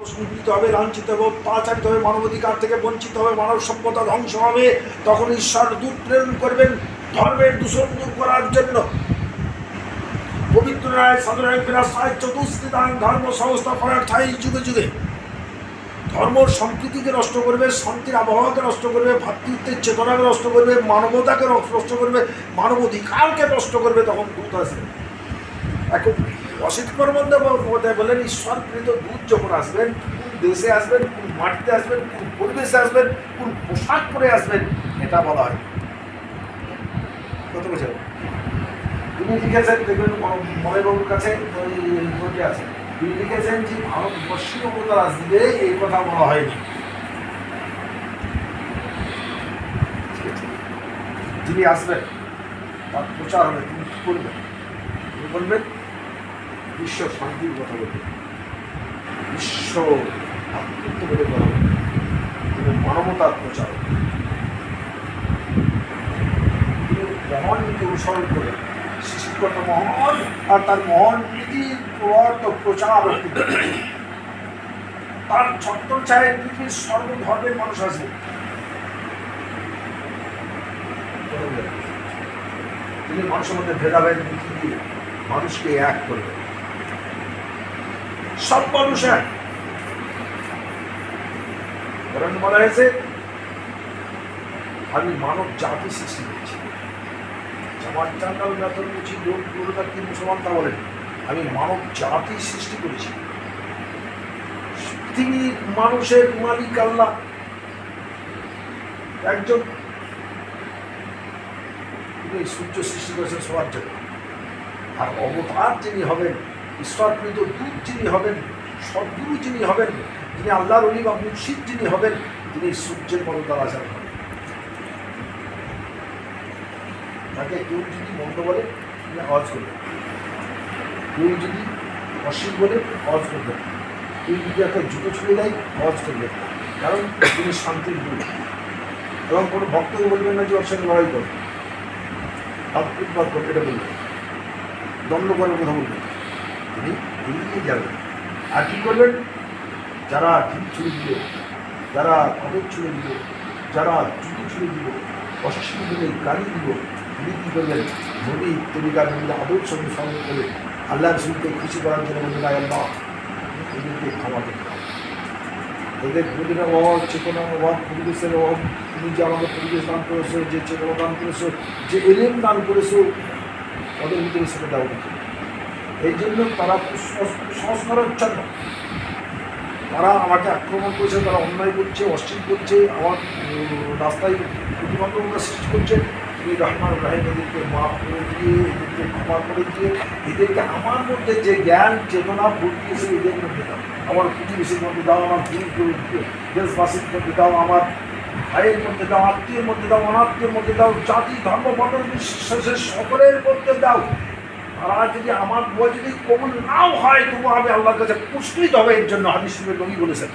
সংকৃত হবে, লাঞ্ছিত হবে অত্যাচারিত হবে, মানবাধিকার থেকে বঞ্চিত হবে, মানব সভ্যতা ধ্বংস হবে। তখন ঈশ্বর দূত প্রেরণ করবেন ধর্মের দূষণ দূর করার জন্য। পবিত্র রায় সাধারণ বিরাসায় চতুষ্কৃতান ধর্ম সংস্থা করার ঠাই যুগে যুগে। ধর্ম সংস্কৃতিকে নষ্ট করবে, শান্তির আবহাওয়াকে নষ্ট করবে, ভাতৃত্বের চেতনাকে নষ্ট করবে, মানবতাকে নষ্ট করবে মানব অধিকারকে নষ্ট করবে তখন দূত আসবে এখন অসিতকর মধ্যে মধ্যে বলেন ঈশ্বরকৃত দূত যখন আসবেন দেশে আসবেন, কোন মাটিতে আসবেন, কোন পরিবেশে আসবেন, কোন পোশাক পরে আসবেন, এটা বলা হয় কত বছর? তিনি লিখেছেন, দেখবেন মলয়বাবুর কাছে, ওই আছে। তিনি লিখেছেন যে ভারত পশ্চিম অবতার আসবে এই কথা বলা হয়নি। যিনি আসবেন, তার প্রচার হবে, তিনি কী করবেন? বলবেন বিশ্ব শান্তির কথা বলবেন বিশ্ব ভাতৃত্ব বলে মানবতার অনুসরণ করে মহান আর তার মহান নীতির প্রবর্ত প্রচার তার পৃথিবীর সর্বধর্মের মানুষ আসবে তিনি মানুষের মধ্যে ভেদাভেদ নীতি দিয়ে মানুষকে এক করবে সব মানুষ এক বলা হয়েছে, আমি মানব জাতি সৃষ্টি করেছি। জামাত জানাল বেতন করছি লোক পুরোটা কি মুসলমান তা বলেন আমি মানব জাতি সৃষ্টি করেছি। তিনি মানুষের মালিক আল্লাহ। একজন সূর্য সৃষ্টি করেছেন সবার জন্য আর অবতার যিনি হবেন ঈশ্বরকৃত দূত যিনি হবেন, সদ্গুরু যিনি হবেন তিনি আল্লাহর অলি বা মুর্শিদ যিনি হবেন, তিনি সূর্যের মতো দ্বারা যান তাকে কেউ যদি মন্দ বলে, তিনি আওয়াজ করবেন কেউ যদি অসীম বলে আওয়াজ করবেন কেউ যদি একটা জুতো ছুঁড়ে দেয় আওয়াজ করবেন কারণ তিনি শান্তির গুরু। এবং কোনো ভক্তকে বলবেন না যে ওর সঙ্গে লড়াই করবে। আত্মীয় করবে এটা বলবেন দণ্ড করার কথা বলবেন তিনি এগিয়ে যাবেন। আর কী করবেন? যারা ঢিল ছুড়ে দিল যারা পাথর ছুড়ে দিল যারা জুতো ছুড়ে দিল অসুস্থ দিলে গালি দিল তিনি কী করবেন? নবী তরিকার নবীর আদর্শ অনুসরণ করে আল্লাহ রসুলকে খুশি করার জন্য বলবেন আল্লাহ, এদেরকে ক্ষমা করতে হবে। এদের প্রতিটা অভাব চেতনার অভাব পরিবেশের অভাব তুমি যে আমাকে পরিবেশ দান করেছ, যে চেতনা দান করেছ, যে এলেম দান করেছ, ওদের ভিতরে সেটা দেওয়া উচিত এই জন্য তারা কুসংস- কুসংস্কারাচ্ছন্ন তারা আমাকে আক্রমণ করছে, তারা অন্যায় করছে, অশ্লীল করছে, আমার রাস্তায় প্রতিবন্ধকতা সৃষ্টি করছে। তুমি রহমান রাহিম এদেরকে মাফ করে দিয়ে, এদেরকে ক্ষমা করে দিয়ে, এদেরকে আমার মধ্যে যে জ্ঞান, চেতনা ফুটিয়েছে এদের মধ্যে দাও। আমার প্রতিবেশীর মধ্যে দাও, আমার ভুল করে দেশবাসীর মধ্যে দাও, আমার ভাইয়ের মধ্যে দাও, আত্মীয়ের মধ্যে দাও, অনাত্মীয়ের মধ্যে দাও, জাতি, ধর্ম, বর্ণ সকলের মধ্যে দাও। তারা যদি আমার বই যদি কবুল নাও হয় তবু আমি আল্লাহর কাছে পুষ্কৃত হবে, এর জন্য হাদিস রবি বলেছেন।